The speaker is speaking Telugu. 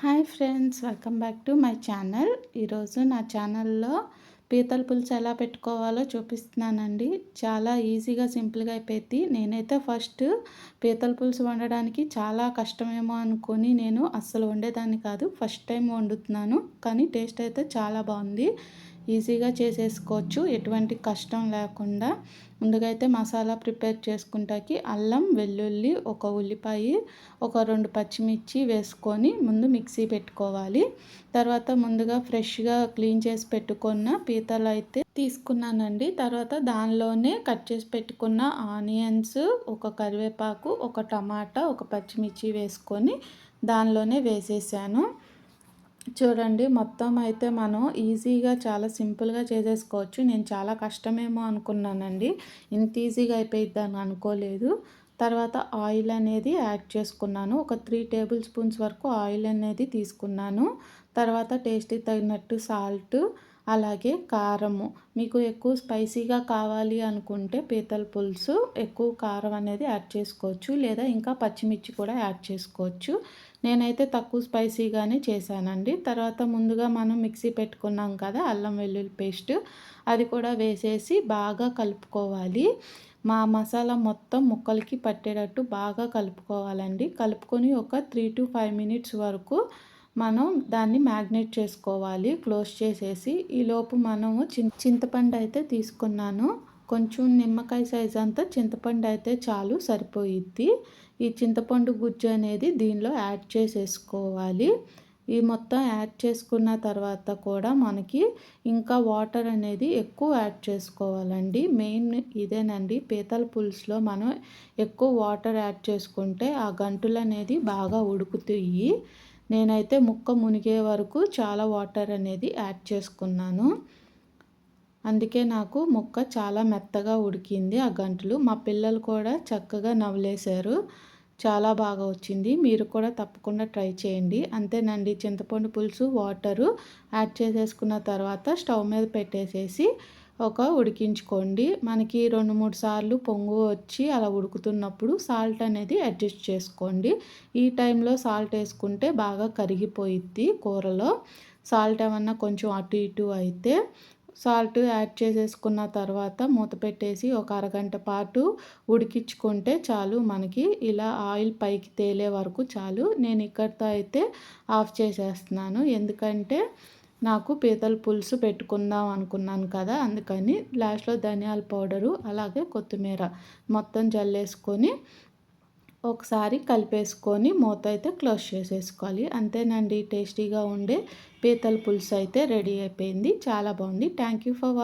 Hi friends welcome back to my channel. ఈరోజు నా ఛానల్లో పీతల పులుసు ఎలా పెట్టుకోవాలో చూపిస్తున్నానండి. చాలా ఈజీగా సింపుల్గా అయిపోయింది. నేనైతే ఫస్ట్ పీతల పులుసు వండడానికి చాలా కష్టమేమో అనుకొని నేను అస్సలు వండేదాన్ని కాదు. ఫస్ట్ టైం వండుతున్నాను కానీ టేస్ట్ అయితే చాలా బాగుంది. ఈజీగా చేసేసుకోవచ్చు. ఎటువంటి కష్టం లేకుండా ముందుగా అయితే మసాలా ప్రిపేర్ చేసుకుంటాకి అల్లం వెల్లుల్లి ఒక ఉల్లిపాయ ఒక రెండు పచ్చిమిర్చి వేసుకొని ముందు మిక్సీ పెట్టుకోవాలి. తర్వాత ముందుగా ఫ్రెష్గా క్లీన్ చేసి పెట్టుకున్న పీతలు అయితే తీసుకున్నానండి. తర్వాత దానిలోనే కట్ చేసి పెట్టుకున్న ఆనియన్స్ ఒక కరివేపాకు ఒక టమాటా ఒక పచ్చిమిర్చి వేసుకొని దానిలోనే వేసేసాను. చూడండి మొత్తం అయితే మనం ఈజీగా చాలా సింపుల్గా చేసేసుకోవచ్చు. నేను చాలా కష్టమేమో అనుకున్నానండి. ఇంత ఈజీగా అయిపోయిద్దని అని అనుకోలేదు. తర్వాత ఆయిల్ అనేది యాడ్ చేసుకున్నాను. ఒక త్రీ టేబుల్ స్పూన్స్ వరకు ఆయిల్ అనేది తీసుకున్నాను. తర్వాత టేస్టీ తగినట్టు సాల్ట్ అలాగే కారము. మీకు ఎక్కువ స్పైసీగా కావాలి అనుకుంటే పీతల పులుసు ఎక్కువ కారం అనేది యాడ్ చేసుకోవచ్చు. లేదా ఇంకా పచ్చిమిర్చి కూడా యాడ్ చేసుకోవచ్చు. నేనైతే తక్కువ స్పైసీగానే చేశానండి. తర్వాత ముందుగా మనం మిక్సీ పెట్టుకున్నాం కదా అల్లం వెల్లుల్లి పేస్ట్. అది కూడా వేసేసి బాగా కలుపుకోవాలి. మా మసాలా మొత్తం ముక్కలకి పట్టేటట్టు బాగా కలుపుకోవాలండి. కలుపుకొని ఒక త్రీ టు ఫైవ్ మినిట్స్ వరకు మనం దాన్ని మ్యాగ్నేట్ చేసుకోవాలి. క్లోజ్ చేసేసి ఈలోపు మనము చింతపండు అయితే తీసుకున్నాను. కొంచెం నిమ్మకాయ సైజ్ అంతా చింతపండు అయితే చాలు సరిపోయిద్ది. ఈ చింతపండు గుజ్జు అనేది దీనిలో యాడ్ చేసేసుకోవాలి. ఈ మొత్తం యాడ్ చేసుకున్న తర్వాత కూడా మనకి ఇంకా వాటర్ అనేది ఎక్కువ యాడ్ చేసుకోవాలండి. మెయిన్ ఇదేనండి పీతల పులుసులో మనం ఎక్కువ వాటర్ యాడ్ చేసుకుంటే ఆ గంటులు అనేది బాగా ఉడుకుతాయి. నేనైతే ముక్క మునిగే వరకు చాలా వాటర్ అనేది యాడ్ చేసుకున్నాను. అందుకే నాకు ముక్క చాలా మెత్తగా ఉడికింది ఆ గంటలు. మా పిల్లలు కూడా చక్కగా నవ్వులేశారు. చాలా బాగా వచ్చింది. మీరు కూడా తప్పకుండా ట్రై చేయండి. అంతేనండి చింతపండు పులుసు వాటరు యాడ్ చేసేసుకున్న తర్వాత స్టవ్ మీద పెట్టేసేసి ఒక ఉడికించుకోండి. మనకి రెండు మూడు సార్లు పొంగు వచ్చి అలా ఉడుకుతున్నప్పుడు సాల్ట్ అనేది అడ్జస్ట్ చేసుకోండి. ఈ టైంలో సాల్ట్ వేసుకుంటే బాగా కరిగిపోయిద్ది కూరలో. సాల్ట్ ఏమన్నా కొంచెం అటు ఇటు అయితే సాల్ట్ యాడ్ చేసేసుకున్న తర్వాత మూత పెట్టేసి ఒక అరగంట పాటు ఉడికించుకుంటే చాలు. మనకి ఇలా ఆయిల్ పైకి తేలే వరకు చాలు. నేను ఇక్కడితో అయితే ఆఫ్ చేసేస్తున్నాను. ఎందుకంటే నాకు పీతల పులుసు పెట్టుకుందాం అనుకున్నాను కదా అందుకని లాస్ట్లో ధనియాల పౌడరు అలాగే కొత్తిమీర మొత్తం జల్లేసుకొని ఒకసారి కలిపేసుకొని మూత అయితే క్లోజ్ చేసేసుకోవాలి. అంతేనండి టేస్టీగా ఉండే పీతల పులుసు అయితే రెడీ అయిపోయింది. చాలా బాగుంది. Thank you for